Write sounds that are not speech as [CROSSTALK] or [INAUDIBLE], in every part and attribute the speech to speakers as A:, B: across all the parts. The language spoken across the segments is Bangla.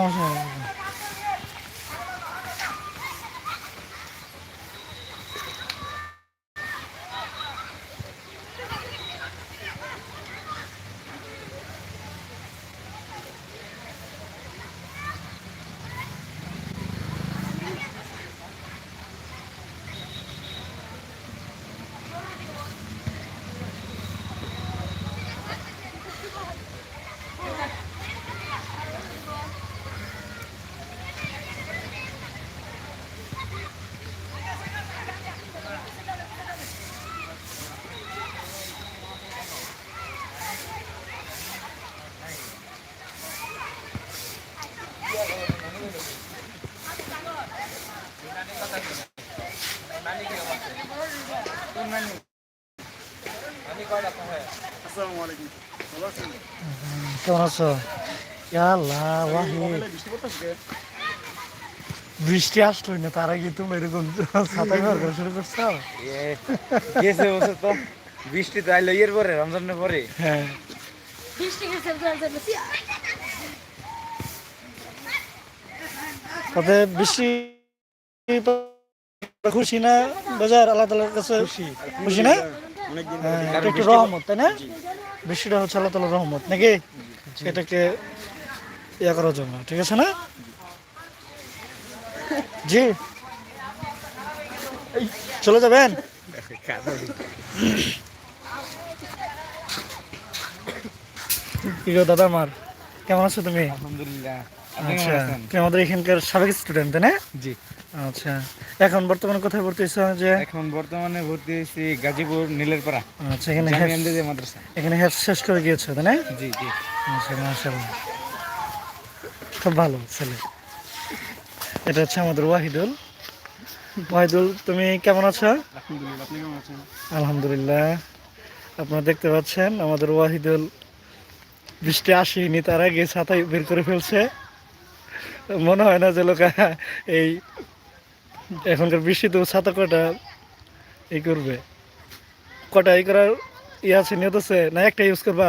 A: 맞 아.
B: কেমন আছো? ইয়া ওয়াহি।
A: বৃষ্টি
B: আসলো না তার আগে তুমি এরকম ছাতা ব্যবহার শুরু করছ?
C: গেছে বছর তো। বৃষ্টি তো আইলো ইয়ের পরে রমজানের পরে।
B: হ্যাঁ।
D: বৃষ্টি গেছে
B: তাতে বেশি খুশি না? বাজার আল্লাহ তালার কাছে খুশি। না? হ্যাঁ, এটা একটু রহমত তাই না? বৃষ্টিটা হচ্ছে আল্লাহ তালার রহমত নাকি? এটাকে ইয়া করার জন্য ঠিক আছে না? জি। চলে যাবেন? কি গো দাদা আমার? কেমন আছো তুমি?
C: আলহামদুলিল্লাহ।
B: আচ্ছা তুমি আমাদের এখানকার সাবেক স্টুডেন্ট তাই না?
C: জি।
B: আচ্ছা এখন বর্তমানে কোথায় ভর্তি হয়েছো যে?
C: এখন বর্তমানে ভর্তি হয়েছি গাজীপুর নীলেরপাড়া
B: আচ্ছা এখানে
C: জামি
B: হেফ-
C: এমদিদে মাদ্রাসা।
B: এখানে হেফ শেষ করে গিয়েছো তাই না?
C: জি জি।
B: আচ্ছা মাশাআল্লাহ। খুব ভালো ছেলে। এটা হচ্ছে আমাদের ওয়াহিদুল। ওয়াহিদুল তুমি কেমন আছো?
A: আলহামদুলিল্লাহ আপনি কেমন আছেন?
B: আলহামদুলিল্লাহ। আপনারা দেখতে পাচ্ছেন আমাদের ওয়াহিদুল বৃষ্টি আসেনি তার আগে ছাতাই বের করে ফেলছে। মনে হয় না যে লোক এই এখনকার বৃষ্টিতেও ছাতা কটা এই করবে? কটা এই করার ইয়ে আছে নিয়ত আছে? না একটা ইউজ করবা?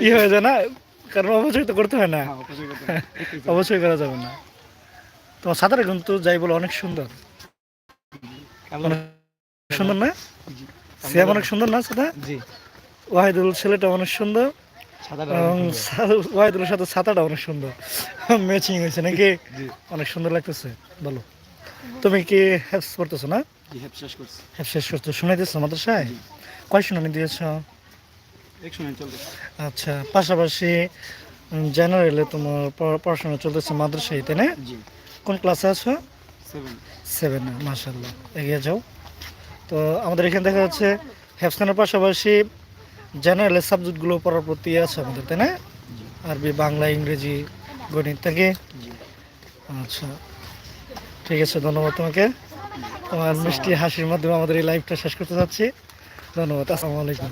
B: ই হয়ে যায় না? কারণ অবশ্যই তো করতে হয় না।
A: হ্যাঁ।
B: অবশ্যই [LAUGHS] করা যাবে না। তোমার সাঁতারে কিন্তু যাই বলে অনেক সুন্দর। সুন্দর না? সিয়াম অনেক সুন্দর না সাদা
C: জি।
B: ওয়াহিদুল ছেলেটা অনেক সুন্দর। ওয়াহিদুলের সাথে ছাতাটা অনেক সুন্দর। ম্যাচিং হয়েছে নাকি? অনেক সুন্দর লাগতেছে। বলো। তুমি কি হ্যাপস করতেছো না?
A: হ্যাঁ শেষ করছি।
B: করতে শুনাইতেছো মাদ্রাসায়? কয় শুনানি দিয়েছ? আচ্ছা পাশাপাশি জেনারেলে তোমার পড়াশোনা চলতেছে মাদ্রাসায় তাই না? কোন ক্লাসে আছো?
A: সেভেন
B: মাশাল্লাহ এগিয়ে যাও। তো আমাদের এখানে দেখা যাচ্ছে হ্যাপসখানের পাশাপাশি জেনারেলের সাবজেক্টগুলো পড়ার প্রতি আছে আমাদের তাই না? আরবি বাংলা ইংরেজি গণিত থেকে আচ্ছা। ঠিক আছে ধন্যবাদ তোমাকে। তোমার মিষ্টি হাসির মাধ্যমে আমাদের এই লাইভটা শেষ করতে চাচ্ছি। ধন্যবাদ আসসালামু আলাইকুম।